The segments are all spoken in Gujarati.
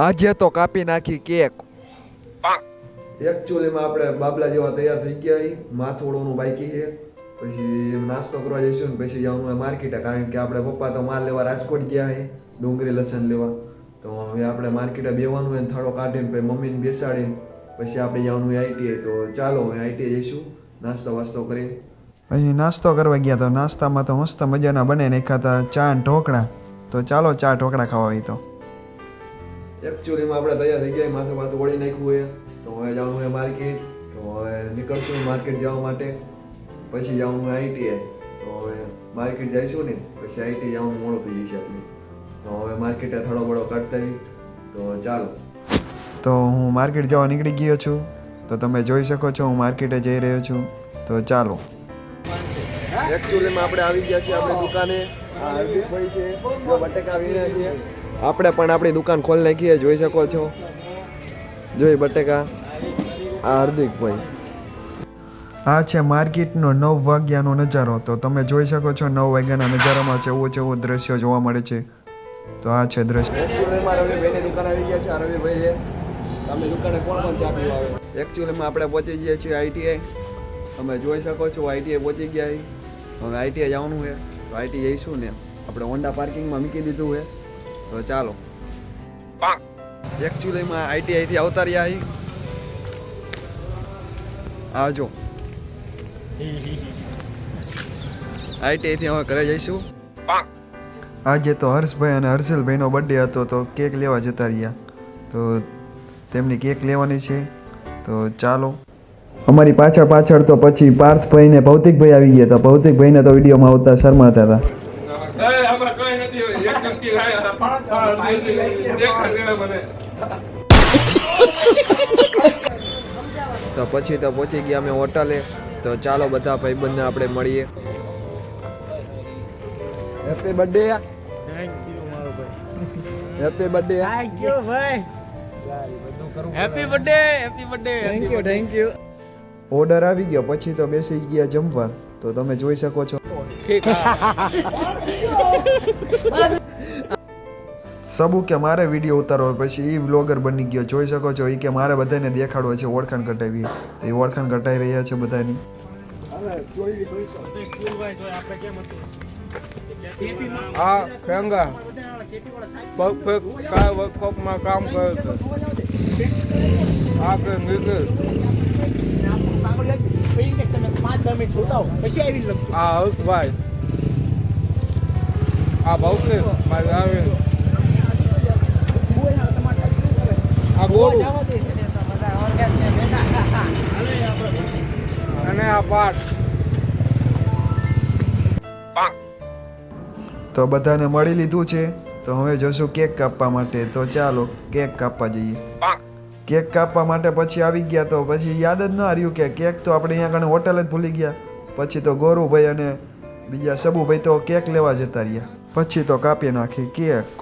આજે તો કાપી નાખી કેક. એકચ્યુઅલીમાં આપણે બાબલા જેવા તૈયાર થઈ ગયા માથોડોનું બાકી છે. પછી નાસ્તો કરવા જઈશું ને પછી જવાનું માર્કેટે. કારણ કે આપણે પપ્પા તો માલ લેવા રાજકોટ ગયા છે ડુંગળી લસણ લેવા. તો હવે આપણે માર્કેટે બેવાનું હોય ને થાળો કાઢીને પછી મમ્મીને બેસાડીને પછી આપણે જવાનું આઈટીઆઈ. તો ચાલો હવે આઈટીઆઈ જઈશું. નાસ્તો વાસ્તો કરીને. અહીં નાસ્તો કરવા ગયા તો નાસ્તામાં તો મસ્ત મજાના બને નાખ્યા હતા. ચા ને ઢોકળા. તો ચાલો ચા ઢોકળા ખાવા હોય તો. એકચ્યુઅલીમાં આપણે તૈયાર થઈ ગયા માથે માથું ઓળી નાખ્યું હોય. તો હવે જવાનું હોય માર્કેટ તો હવે નીકળશું માર્કેટ જવા માટે. પછી જવાનું હોય આઈટીઆઈ તો હવે માર્કેટ જઈશું ને પછી આઈટી જવાનું મોડું થઈ જશે આપણે. તો હવે માર્કેટે થોડો બડો કાઢતા તો ચાલો. તો હું માર્કેટ જવા નીકળી ગયો છું. તો તમે જોઈ શકો છો હું માર્કેટે જઈ રહ્યો છું. તો ચાલો. એકચ્યુઅલીમાં આપણે આવી ગયા છીએ આપણી દુકાને. આ હાર્દિકભાઈ છે બટેકા વીણ્યા છે. આપણે પણ આપણી દુકાન ખોલી નાખીએ જોઈ શકો છો. જોઈ બટેકા. આ હાર્દિકભાઈ આ છે માર્કેટનો નવ વાગ્યાનો નજારો. તો તમે જોઈ શકો છો નવ વાગ્યાના નજારામાં ચેવો ચેવો દ્રશ્ય જોવા મળે છે. તો આ છે દ્રશ્ય. એકચ્યુઅલીમાં રવિભાઈની દુકાન આવી ગયા છે. આ રવિભાઈ છે તમે દુકાને કોણ કોણ ચા પીવા આવે? એકચ્યુઅલીમાં આપણે પહોંચી ગયા છીએ આઈટીઆઈ. તમે જોઈ શકો છો આઈટીઆઈ પહોંચી ગયા. હવે આઈટીઆઈ જવાનું છે. તો આઈટીઆઈ જઈશું ને. આપણે હોન્ડા પાર્કિંગમાં મૂકી દીધું છે. તો ચાલો. એકચ્યુઅલીમાં આઈટીઆઈથી આવતા રહ્યા અહીં આવજો આઈટીઆઈથી હવે ઘરે જઈશું. આજે તો હર્ષભાઈ અને હર્ષલભાઈનો બર્થડે હતો તો કેક લેવા જતા રહ્યા. તો તેમની કેક લેવાની છે. તો ચાલો. અમારી પાછળ પાછળ તો પછી પાર્થભાઈ ને ભૌતિકભાઈ આવી ગયા હતા. ભૌતિકભાઈને તો વિડીયોમાં આવતા શરમાતા હતા. લાયા દેખાડ મને. તો પછી તો પહોંચી ગયા અમે હોટલે. તો ચાલો બધા ભાઈબંધને આપણે મળીએ. Happy birthday happy birthday happy birthday happy birthday thank you thank you order આવી ગયો પછી તો બેસી ગયા જમવા. તો તમે જોઈ શકો છો. ઠીક. સબુ કે મારે વીડિયો ઉતારવો પછી એ વ્લોગર બની ગયો. જોઈ શકો છો એ કે મારે બધાને દેખાડવો છે ઓળખાણ કટાવી તો એ ઓળખાણ કટાઈ રહ્યા છે બધાની. આ ખેંગા વર્કશોપમાં કામ કરે છે. આ કે નીકળ આ હર્ષભાઈ. આ ભૌતિક મારી આવી આ ગોળું અને આ પાઠ. તો બધાને મળી લીધું છે? તો હવે જશું કેક કાપવા માટે. તો ચાલો, કેક કાપવા જઈએ. કેક કાપવા માટે પછી આવી ગયા તો પછી યાદ જ ન રહ્યું કે કેક તો આપણે અહીંયા આગળ હોટલ જ ભૂલી ગયા. પછી તો ગોરુભાઈ અને બીજા સબુભાઈ તો કેક લેવા જતા રહ્યા. પછી તો કાપી નાખી cake.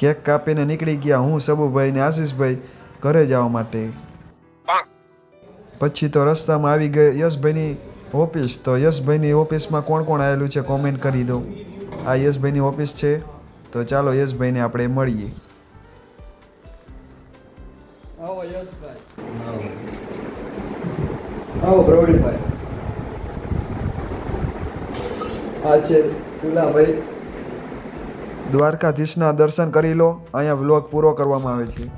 Cake કાપીને નીકળી ગયા હું, સબુભાઈ ને આશીષભાઈ ઘરે જવા માટે. પછી તો રસ્તામાં આવી ગઈ યશભાઈની ઓફિસ. તો યશભાઈની ઓફિસમાં કોણ કોણ આવેલું છે કોમેન્ટ કરી દો. આ યશભાઈની ઓફિસ છે. તો ચાલો યશભાઈને આપણે મળીએ. પ્રવીણભાઈ. આ છે તુલાભાઈ. દ્વારકાધીશના દર્શન કરી લો. અહીંયા વ્લોગ પૂરો કરવામાં આવે છે.